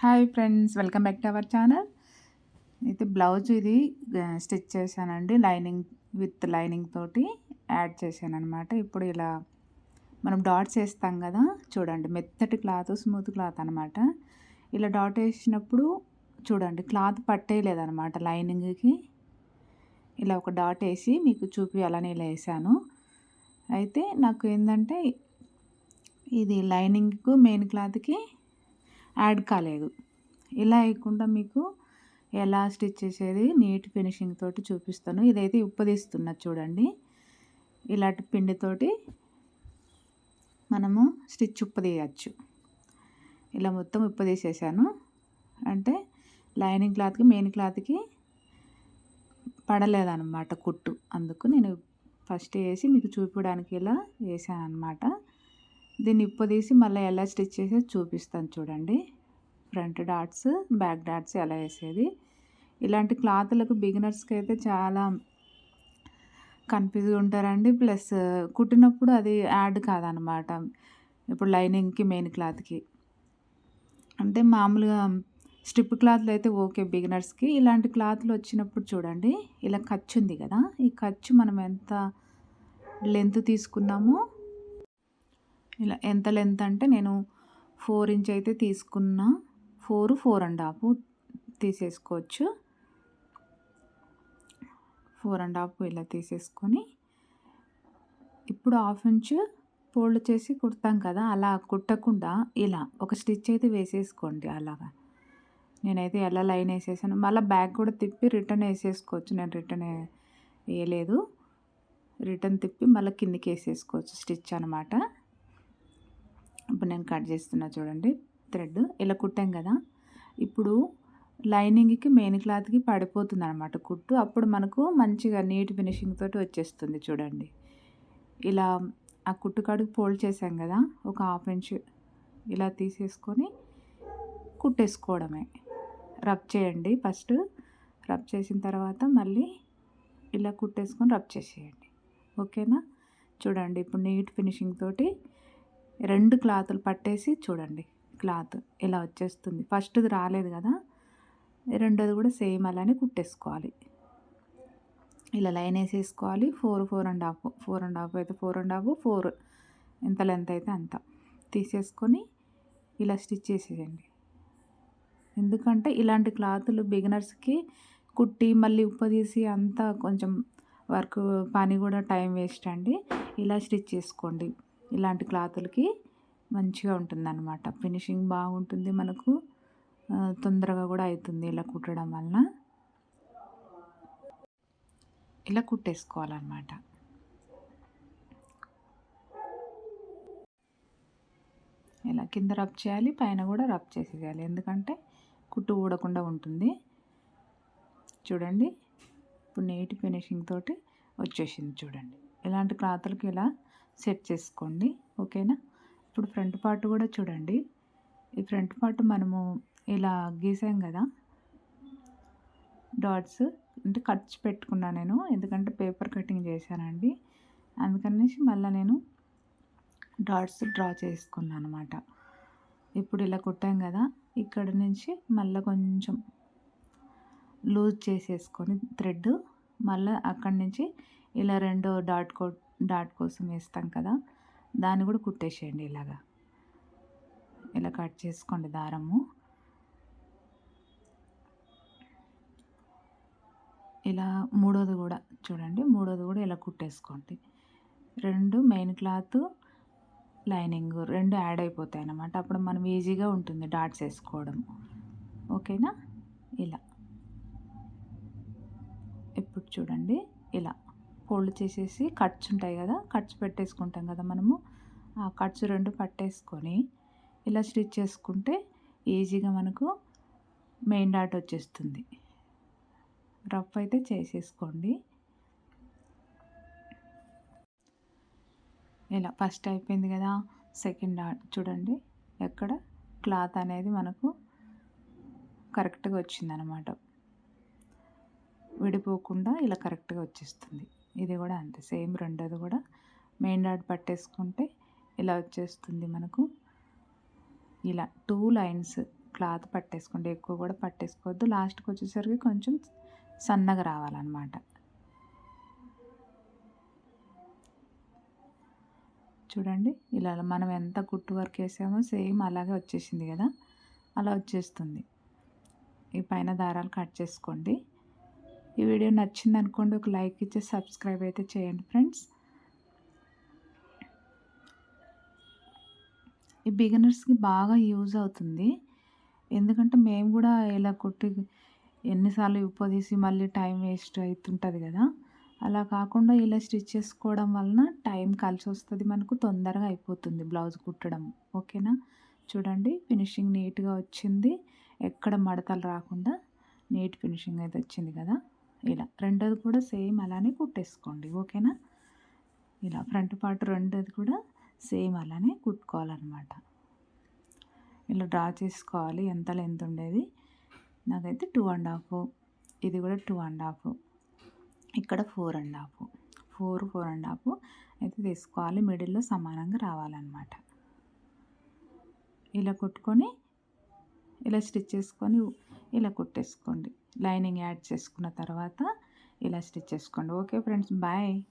Hi friends welcome back to our channel. అయితే blouse ఇది stitch చేశానండి. లైనింగ్ విత్ లైనింగ్ తోటి యాడ్ చేశానమాట అనమాట ఇప్పుడు ఇలా మనం డాట్స్ వేస్తాం కదా చూడండి మెత్తటి క్లాత్ స్మూత్ క్లాత్ అనమాట ఇలా డాట్ వేసినప్పుడు చూడండి క్లాత్ పట్టేయలేదనమాట లైనింగ్కి. ఇలా ఒక డాట్ వేసి మీకు చూపి అలానే ఇలా వేసాను. అయితే నాకు ఏంటంటే ఇది లైనింగ్కు మెయిన్ క్లాత్కి యాడ్ కాలేదు. ఇలా వేయకుండా మీకు ఎలా స్టిచ్ చేసేది నీట్ ఫినిషింగ్ తోటి చూపిస్తాను. ఇదైతే ఉప్పదీస్తున్నా చూడండి. ఇలాంటి పిండితోటి మనము స్టిచ్ ఉప్పదీయచ్చు. ఇలా మొత్తం ఉప్పదీసేసాను. అంటే లైనింగ్ క్లాత్కి మెయిన్ క్లాత్కి పడలేదన్నమాట కుట్టు. అందుకు నేను ఫస్ట్ వేసి మీకు చూపించడానికి ఇలా వేసాను అనమాట దీన్ని ఇప్పదీసి మళ్ళీ ఎలా స్టిచ్ చేసేది చూపిస్తాను చూడండి. ఫ్రంట్ డాట్స్ బ్యాక్ డాట్స్ ఎలా వేసేది. ఇలాంటి క్లాత్లకు బిగినర్స్కి అయితే చాలా కన్ఫ్యూజ్గా ఉంటారండి. ప్లస్ కుట్టినప్పుడు అది యాడ్ కాదనమాట. ఇప్పుడు లైనింగ్కి మెయిన్ క్లాత్కి. అంటే మామూలుగా స్ట్రిప్ క్లాత్లు అయితే ఓకే బిగినర్స్కి. ఇలాంటి క్లాత్లు వచ్చినప్పుడు చూడండి. ఇలా ఖర్చు ఉంది కదా. ఈ ఖర్చు మనం ఎంత లెంత్ తీసుకున్నామో ఇలా ఎంత లెంత్ అంటే నేను ఫోర్ ఇంచ్ అయితే తీసుకున్నా ఫోర్ ఫోర్ అండ్ హాఫ్ తీసేసుకోవచ్చు. ఫోర్ అండ్ హాఫ్ ఇలా తీసేసుకొని ఇప్పుడు హాఫ్ ఇంచ్ ఫోల్డ్ చేసి కుడతాం కదా అలా కుట్టకుండా ఇలా ఒక స్టిచ్ అయితే వేసేసుకోండి అలాగా. నేనైతే ఎలా లైన్ వేసేసాను మళ్ళీ బ్యాగ్ కూడా తిప్పి రిటర్న్ వేసేసుకోవచ్చు. నేను రిటర్న్ వేయలేదు. రిటర్న్ తిప్పి మళ్ళీ కిందికి వేసేసుకోవచ్చు స్టిచ్ అనమాట ఇప్పుడు నేను కట్ చేస్తున్నా చూడండి థ్రెడ్ ఇలా కుట్టాం కదా. ఇప్పుడు లైనింగ్కి మెయిన్ క్లాత్కి పడిపోతుంది అనమాట కుట్టు. అప్పుడు మనకు మంచిగా నీట్ ఫినిషింగ్ తోటి వచ్చేస్తుంది చూడండి. ఇలా ఆ కుట్టు కాడికి ఫోల్డ్ చేసాం కదా ఒక హాఫ్ ఇంచ్ ఇలా తీసేసుకొని కుట్టేసుకోవడమే. రబ్ చేయండి ఫస్ట్. రబ్ చేసిన తర్వాత మళ్ళీ ఇలా కుట్టేసుకొని రబ్ చేసేయండి. ఓకేనా? చూడండి ఇప్పుడు నీట్ ఫినిషింగ్ తోటి రెండు క్లాతులు పట్టేసి చూడండి క్లాత్ ఇలా వచ్చేస్తుంది. ఫస్ట్ది రాలేదు కదా రెండోది కూడా సేమ్ అలానే కుట్టేసుకోవాలి. ఇలా లైన్ వేసేసుకోవాలి. Four four and half four and half అయితే ఫోర్ అండ్ హాఫ్ ఫోర్ ఎంత లెంత్ అయితే అంత. తీసేసుకొని ఇలా స్టిచ్ చేసేయండి. ఎందుకంటే ఇలాంటి క్లాతులు బిగినర్స్కి కుట్టి మళ్ళీ ఉప్పదీసి అంతా కొంచెం వర్క్ పని కూడా టైం వేస్ట్ అండి. ఇలా స్టిచ్ చేసుకోండి. ఇలాంటి క్లాతులకి మంచిగా ఉంటుంది అనమాట ఫినిషింగ్ బాగుంటుంది మనకు. తొందరగా కూడా అవుతుంది ఇలా కుట్టడం వలన. ఇలా కుట్టేసుకోవాలన్నమాట. ఇలా కింద రబ్ చేయాలి పైన కూడా రబ్ చేసేయాలి ఎందుకంటే కుట్టు ఊడకుండా ఉంటుంది. చూడండి. ఇప్పుడు నీట్ ఫినిషింగ్ తోటి వచ్చేసింది చూడండి. ఇలాంటి క్లాతులకి ఇలా సెట్ చేసుకోండి ఓకేనా? ఇప్పుడు ఫ్రంట్ పార్ట్ కూడా చూడండి. ఈ ఫ్రంట్ పార్ట్ మనము ఇలా గీసాం కదా డాట్స్ అంటే ఖర్చు పెట్టుకున్నా నేను ఎందుకంటే పేపర్ కటింగ్ చేశానండి. అందుకనేసి మళ్ళీ నేను డాట్స్ డ్రా చేసుకున్నాను అనమాట ఇప్పుడు ఇలా కుట్టాం కదా ఇక్కడ నుంచి మళ్ళీ కొంచెం లూజ్ చేసేసుకొని థ్రెడ్ మళ్ళీ అక్కడి నుంచి ఇలా రెండో డాట్ కొట్ డాట్ కోసం వేస్తాం కదా దాన్ని కూడా కుట్టేసేయండి ఇలాగా. ఇలా కట్ చేసుకోండి దారము. ఇలా మూడోది కూడా చూడండి మూడోది కూడా ఇలా కుట్టేసుకోండి. రెండు మెయిన్ క్లాత్ లైనింగ్ రెండు యాడ్ అయిపోతాయి అన్నమాట. అప్పుడు మనం ఈజీగా ఉంటుంది డాట్స్ వేసుకోవడం. ఓకేనా? ఇలా. ఇప్పుడు చూడండి ఇలా. ఫోల్డ్ చేసేసి కట్స్ ఉంటాయి కదా కట్స్ పెట్టేసుకుంటాం కదా మనము. ఆ కట్స్ రెండు పట్టేసుకొని ఇలా స్టిచ్ చేసుకుంటే ఈజీగా మనకు మెయిన్ డాట్ వచ్చేస్తుంది. రఫ్ అయితే చేసేసుకోండి. ఇలా ఫస్ట్ అయిపోయింది కదా సెకండ్ డాట్ చూడండి ఎక్కడ క్లాత్ అనేది మనకు కరెక్ట్గా వచ్చిందనమాట. విడిపోకుండా ఇలా కరెక్ట్గా వచ్చేస్తుంది. ఇది కూడా అంతే సేమ్ రెండోది కూడా. మెయిన్ డాట్ పట్టేసుకుంటే ఇలా వచ్చేస్తుంది మనకు. ఇలా టూ లైన్స్ క్లాత్ పట్టేసుకోండి ఎక్కువ కూడా పట్టేసుకోవద్దు. లాస్ట్కి వచ్చేసరికి కొంచెం సన్నగా రావాలన్నమాట. చూడండి ఇలా మనం ఎంత కుట్టు వర్క్ వేసామో సేమ్ అలాగే వచ్చేసింది కదా. అలా వచ్చేస్తుంది. ఈ పైన దారాలు కట్ చేసుకోండి. ఈ వీడియో నచ్చింది అనుకోండి ఒక లైక్ ఇచ్చి సబ్స్క్రైబ్ అయితే చేయండి ఫ్రెండ్స్. ఈ బిగినర్స్కి బాగా యూజ్ అవుతుంది. ఎందుకంటే మేము కూడా ఇలా కొట్టి ఎన్నిసార్లు ఉప్పదీసి మళ్ళీ టైం వేస్ట్ అవుతుంటుంది కదా. అలా కాకుండా ఇలా స్టిచ్ చేసుకోవడం వలన టైం కలిసి వస్తుంది మనకు తొందరగా అయిపోతుంది బ్లౌజ్ కుట్టడం. ఓకేనా? చూడండి ఫినిషింగ్ నీట్గా వచ్చింది. ఎక్కడ మడతలు రాకుండా నీట్ ఫినిషింగ్ అయితే వచ్చింది కదా. ఇలా రెండోది కూడా సేమ్ అలానే కుట్టేసుకోండి ఓకేనా? ఇలా ఫ్రంట్ పార్ట్ రెండోది కూడా సేమ్ అలానే కుట్టుకోవాలన్నమాట. ఇలా డ్రా చేసుకోవాలి ఎంత లెంత్ ఉండేది? నాకైతే టూ అండ్ హాఫ్ ఇది కూడా టూ అండ్ హాఫ్ ఇక్కడ four and half four four and half అయితే తీసుకోవాలి మిడిల్లో సమానంగా రావాలన్నమాట. ఇలా కుట్టుకొని ఇలా స్టిచ్ చేసుకొని ఇలా కుట్టేసుకోండి. లైనింగ్ యాడ్ చేసుకున్న తర్వాత ఇలా స్టిచ్ చేసుకోండి. Okay friends bye.